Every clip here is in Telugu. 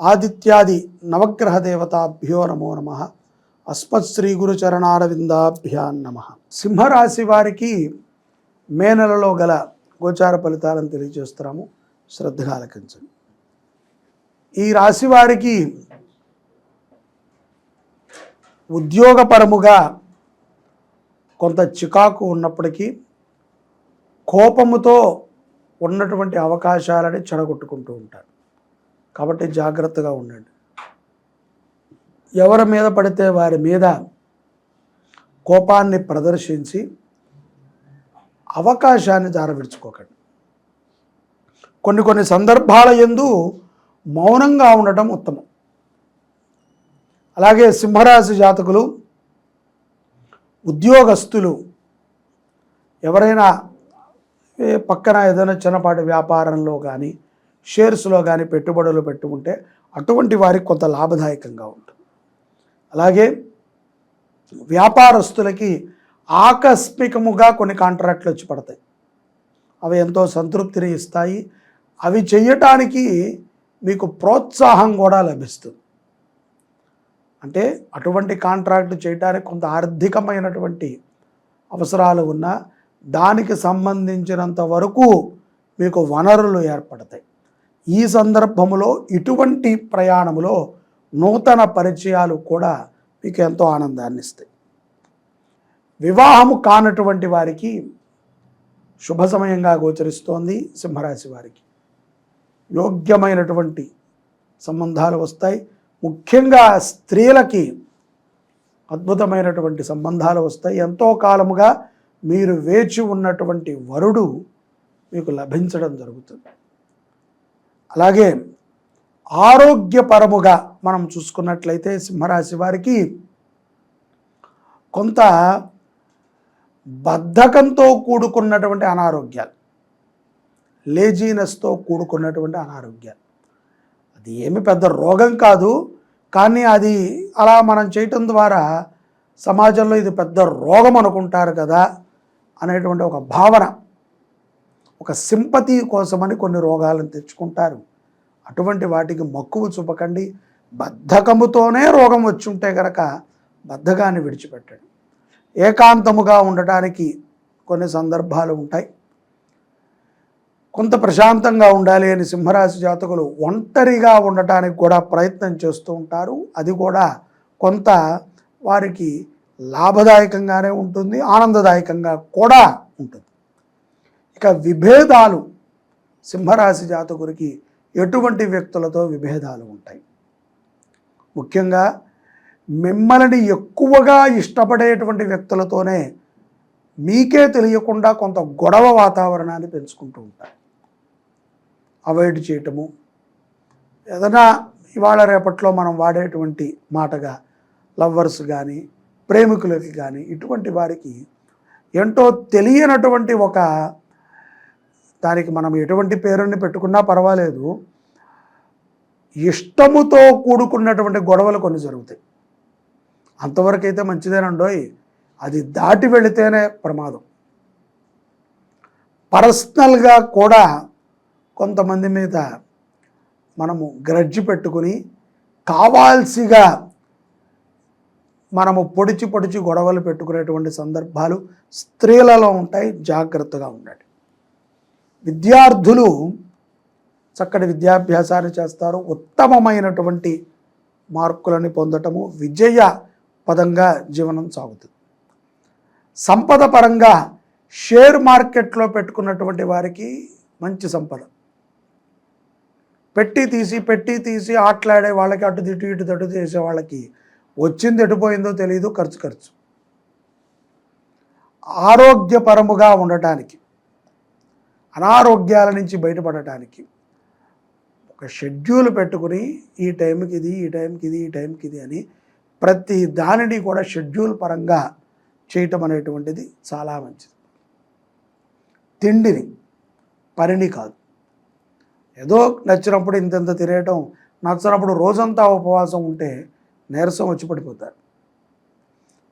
ఆదిత్యాది నవగ్రహ దేవతాభ్యో నమో నమ. అస్మత్ శ్రీ గురుచరణారవిందాభ్యాన్ నమ సింహరాశి వారికి మే నెలలో గల గోచార ఫలితాలను తెలియజేస్తున్నాము. శ్రద్ధగా ఆలకించండి. ఈ రాశి వారికి ఉద్యోగపరముగా కొంత చికాకు ఉన్నప్పటికీ కోపముతో ఉన్నటువంటి అవకాశాలని చెడగొట్టుకుంటూ ఉంటారు. కాబట్టి జాగ్రత్తగా ఉండండి. ఎవరి మీద పడితే వారి మీద కోపాన్ని ప్రదర్శించి అవకాశాన్ని జారవిడుచుకోకండి. కొన్ని కొన్ని సందర్భాల ఎందు మౌనంగా ఉండటం ఉత్తమం. అలాగే సింహరాశి జాతకులు ఉద్యోగస్తులు ఎవరైనా పక్కన ఏదైనా చిన్నపాటి వ్యాపారంలో కానీ షేర్స్లో కానీ పెట్టుబడులు పెట్టుకుంటే అటువంటి వారికి కొంత లాభదాయకంగా ఉంటుంది. అలాగే వ్యాపారస్తులకి ఆకస్మికముగా కొన్ని కాంట్రాక్ట్లు వచ్చి పడతాయి. అవి ఎంతో సంతృప్తిని ఇస్తాయి. అవి చేయటానికి మీకు ప్రోత్సాహం కూడా లభిస్తుంది. అంటే అటువంటి కాంట్రాక్ట్ చేయడానికి కొంత ఆర్థికమైనటువంటి అవసరాలు ఉన్నా దానికి సంబంధించినంత వరకు మీకు వనరులు ఏర్పడతాయి. ఈ సందర్భంలో ఇటువంటి ప్రయాణంలో నూతన పరిచయాలు కూడా మీకు ఎంతో ఆనందాన్ని ఇస్తాయి వివాహము కానటువంటి వారికి శుభ సమయంగా గోచరిస్తోంది సింహరాశి వారికి. యోగ్యమైనటువంటి సంబంధాలు వస్తాయి. ముఖ్యంగా స్త్రీలకి అద్భుతమైనటువంటి సంబంధాలు వస్తాయి. ఎంతో కాలముగా మీరు వేచి ఉన్నటువంటి వరుడు మీకు లభించడం జరుగుతుంది. అలాగే ఆరోగ్యపరముగా మనం చూసుకున్నట్లయితే సింహరాశి వారికి కొంత బద్ధకంతో కూడుకున్నటువంటి అనారోగ్యాలు లేజీనెస్తో కూడుకున్నటువంటి అనారోగ్యాలు. అది ఏమి పెద్ద రోగం కాదు కానీ అది అలా మనం చేయటం ద్వారా సమాజంలో ఇది పెద్ద రోగం అనుకుంటారు కదా అనేటువంటి ఒక భావన. ఒక సింపతి కోసమని కొన్ని రోగాలను తెచ్చుకుంటారు. అటువంటి వాటికి మక్కువ చూపకండి. బద్ధకముతోనే రోగం వచ్చి ఉంటే గనక బద్ధకాన్ని విడిచిపెట్టండి. ఏకాంతముగా ఉండటానికి కొన్ని సందర్భాలు ఉంటాయి. కొంత ప్రశాంతంగా ఉండాలి అని సింహరాశి జాతకులు ఒంటరిగా ఉండటానికి కూడా ప్రయత్నం చేస్తూ ఉంటారు. అది కూడా కొంత వారికి లాభదాయకంగానే ఉంటుంది ఆనందదాయకంగా కూడా ఉంటుంది. యొక్క విభేదాలు సింహరాశి జాతకుడికి ఎటువంటి వ్యక్తులతో విభేదాలు ఉంటాయి? ముఖ్యంగా మిమ్మల్ని ఎక్కువగా ఇష్టపడేటువంటి వ్యక్తులతోనే మీకే తెలియకుండా కొంత గొడవ వాతావరణాన్ని పెంచుకుంటూ ఉంటారు. అవాయిడ్ చేయటము ఏదైనా ఇవాళ రేపట్లో మనం వాడేటువంటి మాటగా లవ్వర్స్ కానీ ప్రేమికులకి కానీ ఇటువంటి వారికి ఏంటో తెలియనటువంటి ఒక దానికి మనం ఎటువంటి పేరుని పెట్టుకున్నా పర్వాలేదు. ఇష్టముతో కూడుకున్నటువంటి గొడవలు కొన్ని జరుగుతాయి. అంతవరకు అయితే మంచిదేనండోయ్ అది దాటి వెళితేనే ప్రమాదం. పర్సనల్గా కూడా కొంతమంది మీద మనము గ్రడ్జి పెట్టుకుని కావాల్సిగా మనము పొడిచి పొడిచి గొడవలు పెట్టుకునేటువంటి సందర్భాలు స్త్రీలలో ఉంటాయి జాగ్రత్తగా ఉండండి. విద్యార్థులు చక్కటి విద్యాభ్యాసాన్ని చేస్తారు. ఉత్తమమైనటువంటి మార్కులని పొందటము విజయ పదంగా జీవనం సాగుతుంది. సంపద పరంగా షేర్ మార్కెట్లో పెట్టుకున్నటువంటి వారికి మంచి సంపద. పెట్టి తీసి పెట్టి తీసి ఆటలాడే వాళ్ళకి అటు ఇటు ఇటు తట్టు చేసే వాళ్ళకి వచ్చింది ఎటుపోయిందో తెలియదు ఖర్చు ఖర్చు. ఆరోగ్యపరముగా ఉండటానికి అనారోగ్యాల నుంచి బయటపడటానికి ఒక షెడ్యూల్ పెట్టుకుని ఈ టైంకి ఇది ఈ టైంకి ఇది ఈ టైంకి ఇది అని ప్రతి దానిని కూడా షెడ్యూల్ పరంగా చేయటం అనేటువంటిది చాలా మంచిది. తిండిని పనిని కాదు. ఏదో నచ్చినప్పుడు ఇంతంత తినేయటం నచ్చినప్పుడు రోజంతా ఉపవాసం ఉంటే నీరసం వచ్చి పడిపోతారు.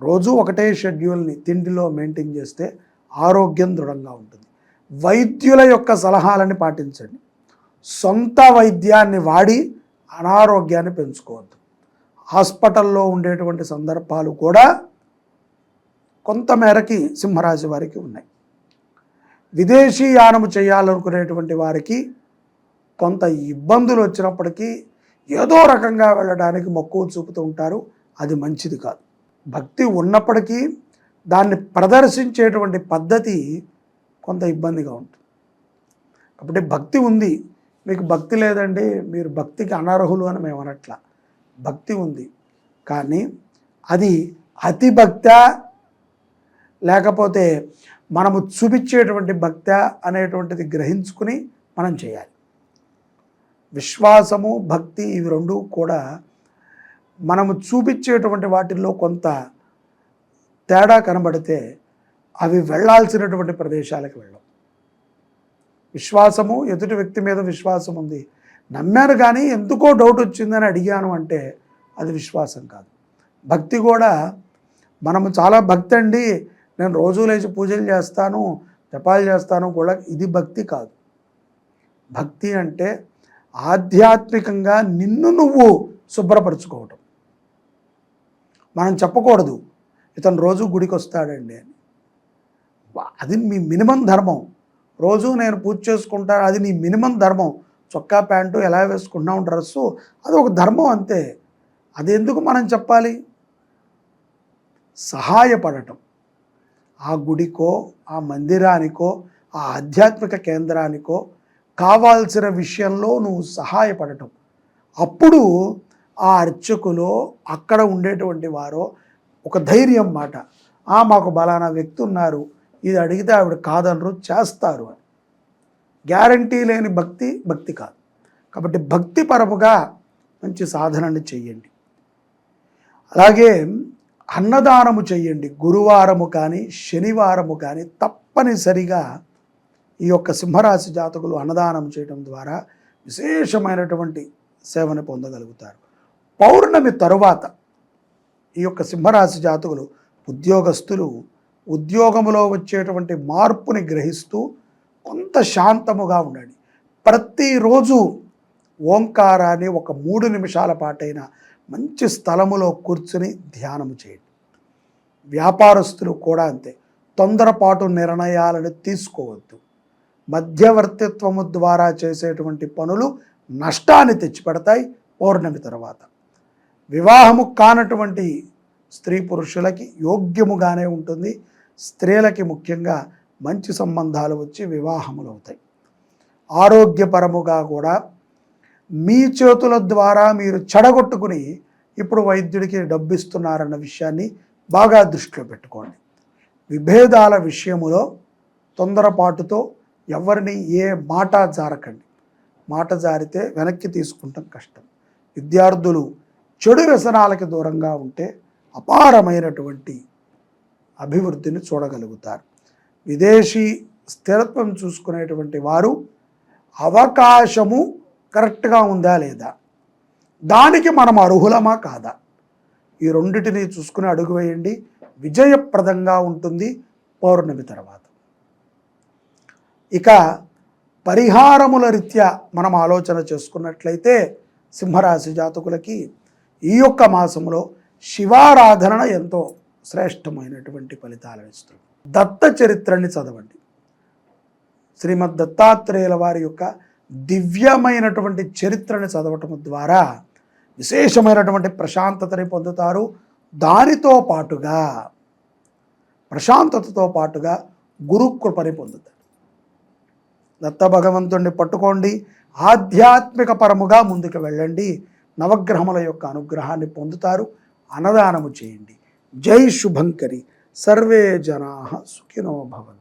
రోజు ఒకటే షెడ్యూల్ని తిండిలో మెయింటైన్ చేస్తే ఆరోగ్యం దృఢంగా ఉంటుంది. వైద్యుల యొక్క సలహాలని పాటించండి. సొంత వైద్యాన్ని వాడి అనారోగ్యాన్ని పెంచుకోవద్దు. హాస్పిటల్లో ఉండేటువంటి సందర్భాలు కూడా కొంతమేరకి సింహరాశి వారికి ఉన్నాయి. విదేశీ యానము చేయాలనుకునేటువంటి వారికి కొంత ఇబ్బందులు వచ్చినప్పటికీ ఏదో రకంగా వెళ్ళడానికి మక్కువ చూపుతూ ఉంటారు. అది మంచిది కాదు. భక్తి ఉన్నప్పటికీ దాన్ని ప్రదర్శించేటువంటి పద్ధతి కొంత ఇబ్బందిగా ఉంటుంది. కాబట్టి భక్తి ఉంది. మీకు భక్తి లేదండి మీరు భక్తికి అనర్హులు అని మేము అనట్లా. భక్తి ఉంది. కానీ అది అతి భక్త లేకపోతే మనము చూపించేటువంటి భక్త అనేటువంటిది గ్రహించుకుని మనం చేయాలి. విశ్వాసము భక్తి ఇవి రెండు కూడా మనము చూపించేటువంటి వాటిల్లో కొంత తేడా కనబడితే అవి వెళ్ళాల్సినటువంటి ప్రదేశాలకు వెళ్ళం. విశ్వాసము ఎదుటి వ్యక్తి మీద విశ్వాసం ఉంది. నమ్మాను కానీ ఎందుకో డౌట్ వచ్చిందని అడిగాను అంటే అది విశ్వాసం కాదు. భక్తి కూడా మనము చాలా భక్తి అండి. నేను రోజు లేచి పూజలు చేస్తాను జపాలు చేస్తాను కూడా ఇది భక్తి కాదు. భక్తి అంటే ఆధ్యాత్మికంగా నిన్ను నువ్వు శుభ్రపరచుకోవటం. మనం చెప్పకూడదు. ఇతను రోజు గుడికి వస్తాడండి అని. అది మీ మినిమం ధర్మం. రోజు నేను పూజ చేసుకుంటాను అది నీ మినిమం ధర్మం. చొక్కా ప్యాంటు ఎలా వేసుకుంటున్నావు డ్రెస్సు అది ఒక ధర్మం అంతే. అది ఎందుకు మనం చెప్పాలి? సహాయపడటం. ఆ గుడికో ఆ మందిరానికో ఆ ఆధ్యాత్మిక కేంద్రానికో కావాల్సిన విషయంలో నువ్వు సహాయపడటం. అప్పుడు ఆ అర్చకులో అక్కడ ఉండేటువంటి వారో ఒక ధైర్యం మాట. ఆ మాకు బలానా వ్యక్తి ఉన్నారు ఇది అడిగితే ఆవిడ కాదనరు చేస్తారు అని. గ్యారంటీ లేని భక్తి భక్తి కాదు. కాబట్టి భక్తి పరపుగా మంచి సాధనని చెయ్యండి. అలాగే అన్నదానము చెయ్యండి. గురువారము కానీ శనివారము కానీ తప్పనిసరిగా ఈ యొక్క సింహరాశి జాతకులు అన్నదానం చేయడం ద్వారా విశేషమైనటువంటి సేవను పొందగలుగుతారు. పౌర్ణమి తరువాత ఈ యొక్క సింహరాశి జాతకులు ఉద్యోగస్తులు ఉద్యోగములో వచ్చేటువంటి మార్పుని గ్రహిస్తూ కొంత శాంతముగా ఉండండి. ప్రతిరోజు ఓంకారాన్ని ఒక మూడు నిమిషాల పాటైన మంచి స్థలములో కూర్చుని ధ్యానము చేయండి. వ్యాపారస్తులు కూడా అంతే. తొందరపాటు నిర్ణయాలను తీసుకోవద్దు. మధ్యవర్తిత్వము ద్వారా చేసేటువంటి పనులు నష్టాన్ని తెచ్చిపెడతాయి. పౌర్ణమి తర్వాత. వివాహము కానటువంటి స్త్రీ పురుషులకి యోగ్యముగానే ఉంటుంది. స్త్రీలకి ముఖ్యంగా మంచి సంబంధాలు వచ్చి వివాహములు అవుతాయి. ఆరోగ్యపరముగా కూడా మీ చేతుల ద్వారా మీరు చెడగొట్టుకుని ఇప్పుడు వైద్యుడికి డబ్బిస్తున్నారన్న విషయాన్ని బాగా దృష్టిలో పెట్టుకోండి. విభేదాల విషయములో తొందరపాటుతో ఎవరిని ఏ మాట జారకండి. మాట జారితే వెనక్కి తీసుకుంటాం కష్టం. విద్యార్థులు చెడు వ్యసనాలకి దూరంగా ఉంటే అపారమైనటువంటి అభివృద్ధిని చూడగలుగుతారు. విదేశీ స్థిరత్వం చూసుకునేటువంటి వారు అవకాశము కరెక్ట్గా ఉందా లేదా? దానికి మనం అర్హులమా కాదా? ఈ రెండింటిని చూసుకుని అడుగు వేయండి. విజయప్రదంగా ఉంటుంది పౌర్ణమి తర్వాత. ఇక పరిహారముల రీత్యా మనం ఆలోచన చేసుకున్నట్లయితే సింహరాశి జాతకులకి ఈ యొక్క మాసంలో శివారాధన ఎంతో శ్రేష్టమైనటువంటి ఫలితాలు ఇస్తుంది. దత్త చరిత్రని చదవండి. శ్రీమద్ దత్తాత్రేయుల వారి యొక్క దివ్యమైనటువంటి చరిత్రని చదవటం ద్వారా విశేషమైనటువంటి ప్రశాంతతని పొందుతారు. దానితో పాటుగా ప్రశాంతతతో పాటుగా గురుకృపని పొందుతారు. దత్త భగవంతుణ్ణి పట్టుకోండి. ఆధ్యాత్మిక పరముగా ముందుకు వెళ్ళండి. నవగ్రహముల యొక్క అనుగ్రహాన్ని పొందుతారు. అన్నదానము చేయండి. జై శుభంకరి. సర్వే జనా సుఖినో భవంతు.